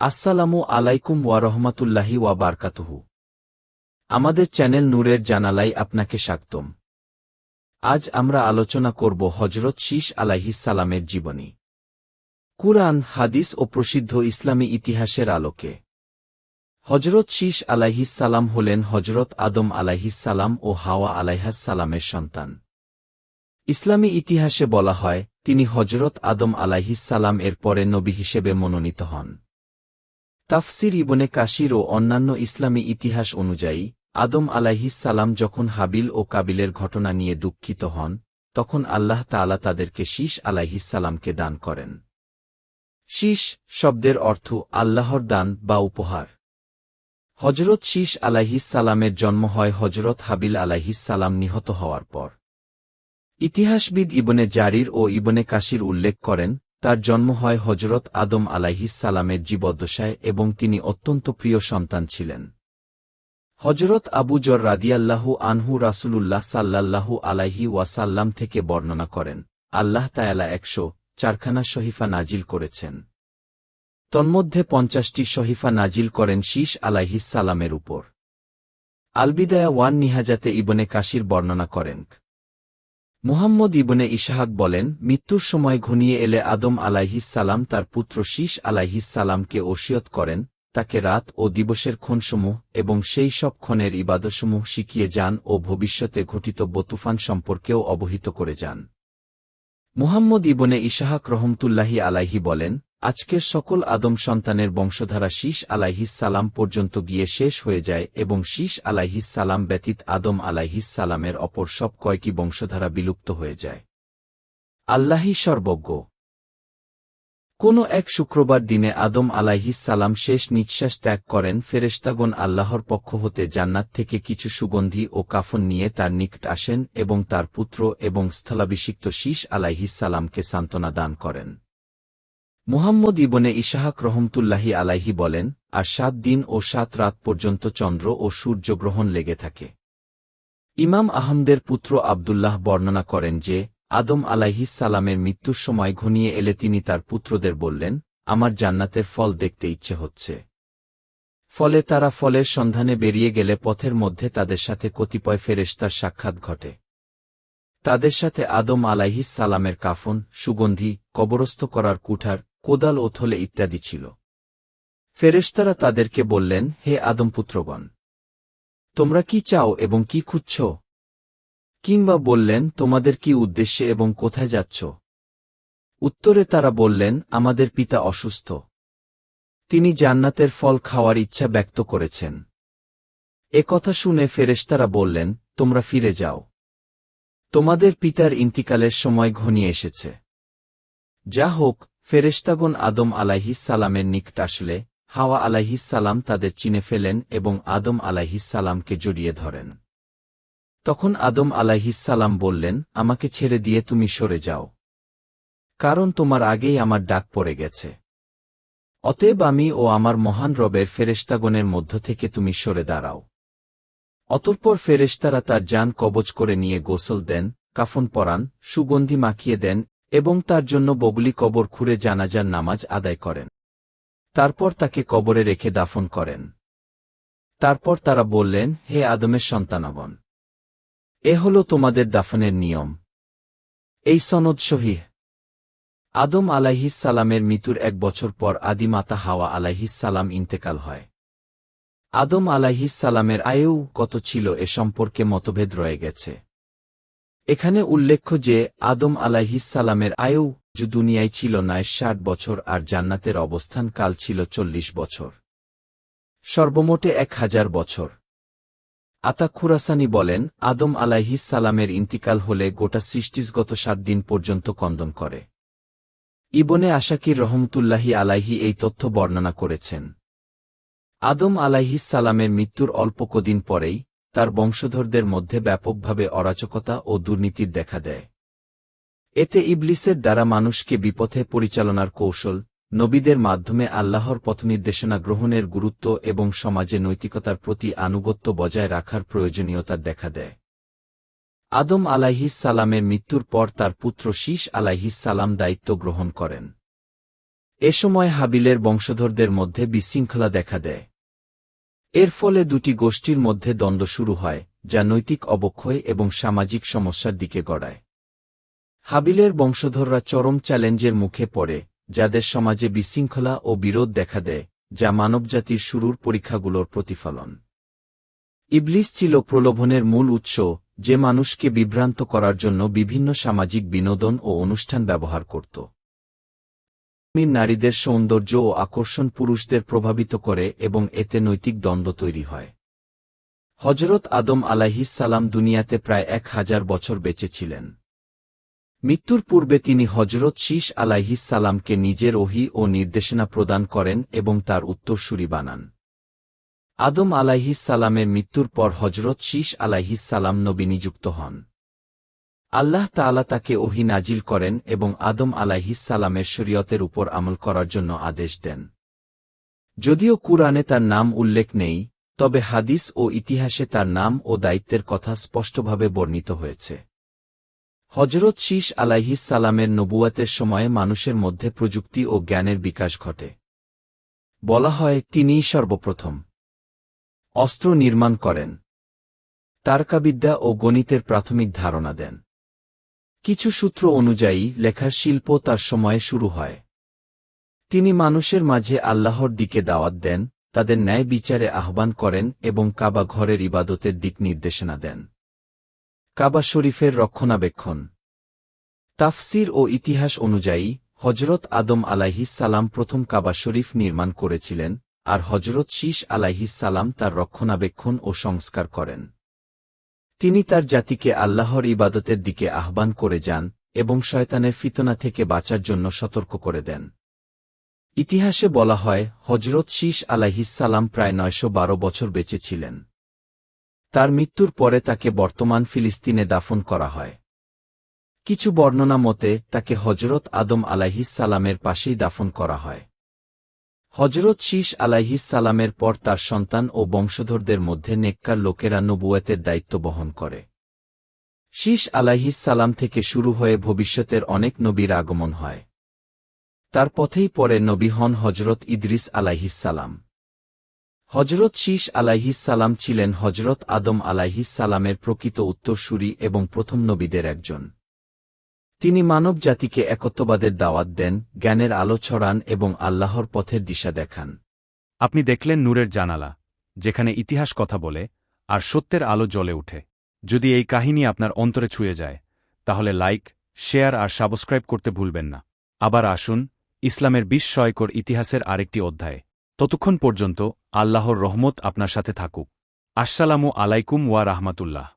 আসসালামু আলাইকুম ওয়া রহমাতুল্লাহি ওয়া বারকাতুহু। আমাদের চ্যানেল নূরের জানালাই আপনাকে স্বাগতম। আজ আমরা আলোচনা করব হজরত শীষ সালামের জীবনী। কুরআন, হাদিস ও প্রসিদ্ধ ইসলামী ইতিহাসের আলোকে। হজরত শীষ সালাম হলেন হজরত আদম সালাম ও হাওয়া সালামের সন্তান। ইসলামী ইতিহাসে বলা হয়, তিনি হজরত আদম সালাম এর পরে নবী হিসেবে মনোনীত হন। তাফসির ইবনে কাশির ও অন্যান্য ইসলামী ইতিহাস অনুযায়ী, আদম সালাম যখন হাবিল ও কাবিলের ঘটনা নিয়ে দুঃখিত হন, তখন আল্লাহ তালা তাদেরকে শীষ সালামকে দান করেন। শীষ শব্দের অর্থ আল্লাহর দান বা উপহার। হজরত শীষ সালামের জন্ম হয় হজরত হাবিল সালাম নিহত হওয়ার পর। ইতিহাসবিদ ইবনে জারির ও ইবনে কাশির উল্লেখ করেন তার জন্ম হয় হজরত আদম সালামের জীবদ্দশায় এবং তিনি অত্যন্ত প্রিয় সন্তান ছিলেন। হজরত আবু জর রাদিয়াল্লাহু আনহু রাসুলুল্লাহ সাল্লাল্লাহু আলাইহি ওয়াসাল্লাম থেকে বর্ণনা করেন, আল্লাহ তায়ালা একশো চারখানা শহীফা নাজিল করেছেন। তন্মধ্যে পঞ্চাশটি শহীফা নাজিল করেন শীষ সালামের উপর। আলবিদায়া ওয়ান নিহাজাতে ইবনে কাশির বর্ণনা করেন মুহাম্মদ ইবনে ইশাহাক বলেন, মৃত্যুর সময় ঘনিয়ে এলে আদম সালাম তার পুত্র শীষ সালামকে ওসিয়ত করেন, তাকে রাত ও দিবসের ক্ষণসমূহ এবং সেই সব ক্ষণের ইবাদসমূহ শিখিয়ে যান ও ভবিষ্যতে ঘটিত বতুফান সম্পর্কেও অবহিত করে যান। মুহাম্মদ ইবনে ইশাহাক রহমতুল্লাহি আলাহি বলেন আজকের সকল আদম সন্তানের বংশধারা শীষ সালাম পর্যন্ত গিয়ে শেষ হয়ে যায় এবং শীষ সালাম ব্যতীত আদম সালামের অপর সব কয়টি বংশধারা বিলুপ্ত হয়ে যায়। আল্লাহি সর্বজ্ঞ। কোনো এক শুক্রবার দিনে আদম সালাম শেষ নিঃশ্বাস ত্যাগ করেন ফেরেস্তাগণ আল্লাহর পক্ষ হতে জান্নাত থেকে কিছু সুগন্ধি ও কাফন নিয়ে তার নিকট আসেন এবং তার পুত্র এবং স্থলাভিষিক্ত শীষ সালামকে সান্ত্বনা দান করেন। মুহাম্মদ ইবনে ইশাহাক রহমতুল্লাহি আলাইহি বলেন, আর সাত দিন ও সাত রাত পর্যন্ত চন্দ্র ও সূর্যগ্রহণ লেগে থাকে। ইমাম আহমদের পুত্র আবদুল্লাহ বর্ণনা করেন যে, আদম সালামের মৃত্যুর সময় ঘনিয়ে এলে তিনি তার পুত্রদের বললেন, আমার জান্নাতের ফল দেখতে ইচ্ছে হচ্ছে। ফলে তারা ফলের সন্ধানে বেরিয়ে গেলে পথের মধ্যে তাদের সাথে কতিপয় ফেরেস্তার সাক্ষাৎ ঘটে। তাদের সাথে আদম আলাইহিস সালামের কাফন, সুগন্ধি, কবরস্থ করার কুঠার কোদাল ও থলে ইত্যাদি ছিল। ফেরেশতারা তাদেরকে বললেন, হে আদমপুত্রগণ তোমরা কি চাও এবং কি খুঁজছ? কিংবা বললেন, তোমাদের কি উদ্দেশ্যে এবং কোথায় যাচ্ছ? উত্তরে তারা বললেন, আমাদের পিতা অসুস্থ। তিনি জান্নাতের ফল খাওয়ার ইচ্ছা ব্যক্ত করেছেন। এ কথা শুনে ফেরেশতারা বললেন, তোমরা ফিরে যাও। তোমাদের পিতার ইন্তিকালের সময় ঘনিয়ে এসেছে। যা হোক ফেরেশতাগণ আদম সালামের নিকট আসলে, হাওয়া সালাম তাদের চিনে ফেলেন এবং আদম সালামকে জড়িয়ে ধরেন। তখন আদম সালাম বললেন, আমাকে ছেড়ে দিয়ে তুমি সরে যাও। কারণ তোমার আগেই আমার ডাক পড়ে গেছে। অতএব আমি ও আমার মহান রবের ফেরেশতাগণের মধ্য থেকে তুমি সরে দাঁড়াও। অতঃপর ফেরেশতারা তার যান কবচ করে নিয়ে গোসল দেন, কাফন পরান, সুগন্ধি মাখিয়ে দেন এবং তার জন্য বগলি কবর খুঁড়ে জানাজার নামাজ আদায় করেন। তারপর তাকে কবরে রেখে দাফন করেন। তারপর তারা বললেন, হে আদমের সন্তানাবন এ হল তোমাদের দাফনের নিয়ম। এই সনদ শহীহ আদম সালামের মৃত্যুর এক বছর পর আদিমাতা হাওয়া সালাম ইন্তেকাল হয়। আদম সালামের আয়ু কত ছিল এ সম্পর্কে মতভেদ রয়ে গেছে। এখানে উল্লেখ্য যে, আদম সালামের আয়ু যে দুনিয়ায় ছিল নয় ষাট বছর, আর জান্নাতের অবস্থান কাল ছিল চল্লিশ বছর। সর্বমোটে এক হাজার বছর। আতা খুরাসানি বলেন, আদম সালামের ইন্তিকাল হলে গোটা সৃষ্টিসগত সাত দিন পর্যন্ত কন্দন করে। ইবনে আশাকির রহমতুল্লাহি আলাইহি এই তথ্য বর্ণনা করেছেন। আদম সালামের মৃত্যুর অল্প কদিন পরেই তার বংশধরদের মধ্যে ব্যাপকভাবে অরাচকতা ও দুর্নীতির দেখা দেয়। এতে ইবলিসের দ্বারা মানুষকে বিপথে পরিচালনার কৌশল, নবীদের মাধ্যমে আল্লাহর পথনির্দেশনা গ্রহণের গুরুত্ব এবং সমাজে নৈতিকতার প্রতি আনুগত্য বজায় রাখার প্রয়োজনীয়তা দেখা দেয়। আদম সালামের মৃত্যুর পর তার পুত্র শীষ সালাম দায়িত্ব গ্রহণ করেন। এ সময় হাবিলের বংশধরদের মধ্যে বিশৃঙ্খলা দেখা দেয়। এর ফলে দুটি গোষ্ঠীর মধ্যে দ্বন্দ্ব শুরু হয়, যা নৈতিক অবক্ষয় এবং সামাজিক সমস্যার দিকে গড়ায়। হাবিলের বংশধররা চরম চ্যালেঞ্জের মুখে পড়ে, যাদের সমাজে বিশৃঙ্খলা ও বিরোধ দেখা দেয়, যা মানবজাতির শুরুর পরীক্ষাগুলোর প্রতিফলন। ইবলিস ছিল প্রলোভনের মূল উৎস, যে মানুষকে বিভ্রান্ত করার জন্য বিভিন্ন সামাজিক বিনোদন ও অনুষ্ঠান ব্যবহার করত। মীর নারীদের সৌন্দর্য ও আকর্ষণ পুরুষদের প্রভাবিত করে এবং এতে নৈতিক দ্বন্দ্ব তৈরি হয়। হজরত আদম সালাম দুনিয়াতে প্রায় এক হাজার বছর বেঁচে ছিলেন। মৃত্যুর পূর্বে তিনি হজরত শীষ সালামকে নিজের ওহি ও নির্দেশনা প্রদান করেন এবং তার উত্তরসূরি বানান। আদম সালামের মৃত্যুর পর হজরত শীষ সালাম নবী নিযুক্ত হন। আল্লাহ তাআলা তাকে ওহি নাজিল করেন এবং আদম আলাইহিস সালামের শরীয়তের উপর আমল করার জন্য আদেশ দেন। যদিও কুরআনে তার নাম উল্লেখ নেই, তবে হাদিস ও ইতিহাসে তার নাম ও দায়িত্বের কথা স্পষ্টভাবে বর্ণিত হয়েছে। হজরত শীষ সালামের নবুয়াতের সময়ে মানুষের মধ্যে প্রযুক্তি ও জ্ঞানের বিকাশ ঘটে। বলা হয়, তিনিই সর্বপ্রথম। অস্ত্র নির্মাণ করেন। তারকাবিদ্যা ও গণিতের প্রাথমিক ধারণা দেন। কিছু সূত্র অনুযায়ী, লেখার শিল্প তার সময়ে শুরু হয়। তিনি মানুষের মাঝে আল্লাহর দিকে দাওয়াত দেন, তাদের ন্যায় বিচারে আহ্বান করেন এবং কাবা ঘরের ইবাদতের দিক নির্দেশনা দেন। কাবা শরীফের রক্ষণাবেক্ষণ। তাফসির ও ইতিহাস অনুযায়ী হজরত আদম সালাম প্রথম কাবা শরীফ নির্মাণ করেছিলেন, আর হজরত শীষ সালাম তার রক্ষণাবেক্ষণ ও সংস্কার করেন। তিনি তার জাতিকে আল্লাহর ইবাদতের দিকে আহ্বান করে যান এবং শয়তানের ফিতনা থেকে বাঁচার জন্য সতর্ক করে দেন। ইতিহাসে বলা হয় হজরত শীষ আলাইহিস সালাম প্রায় নয়শো বারো বছর বেঁচে ছিলেন। তার মৃত্যুর পরে তাকে বর্তমান ফিলিস্তিনে দাফন করা হয়। কিছু বর্ণনা মতে তাকে হজরত আদম আলাইহিস সালামের পাশেই দাফন করা হয়। হজরত শীষ সালামের পর তার সন্তান ও বংশধরদের মধ্যে নেককার লোকেরা নবুয়েতের দায়িত্ব বহন করে। শীষ সালাম থেকে শুরু হয়ে ভবিষ্যতের অনেক নবীর আগমন হয়। তার পথেই পরে নবী হন হজরত ইদ্রিস সালাম। হজরত শীষ সালাম ছিলেন হজরত আদম সালামের প্রকৃত উত্তরসূরি এবং প্রথম নবীদের একজন। তিনি মানব জাতিকে একত্ববাদের দাওয়াত দেন, জ্ঞানের আলো ছড়ান এবং আল্লাহর পথের দিশা দেখান। আপনি দেখলেন নূরের জানালা, যেখানে ইতিহাস কথা বলে, আর সত্যের আলো জ্বলে উঠে যদি এই কাহিনী আপনার অন্তরে ছুঁয়ে যায়, তাহলে লাইক, শেয়ার আর সাবস্ক্রাইব করতে ভুলবেন না। আবার আসুন ইসলামের বিস্ময়কর ইতিহাসের আরেকটি অধ্যায়ে। ততক্ষণ পর্যন্ত আল্লাহর রহমত আপনার সাথে থাকুক। আসসালামু আলাইকুম ওয়া রাহমাতুল্লাহ।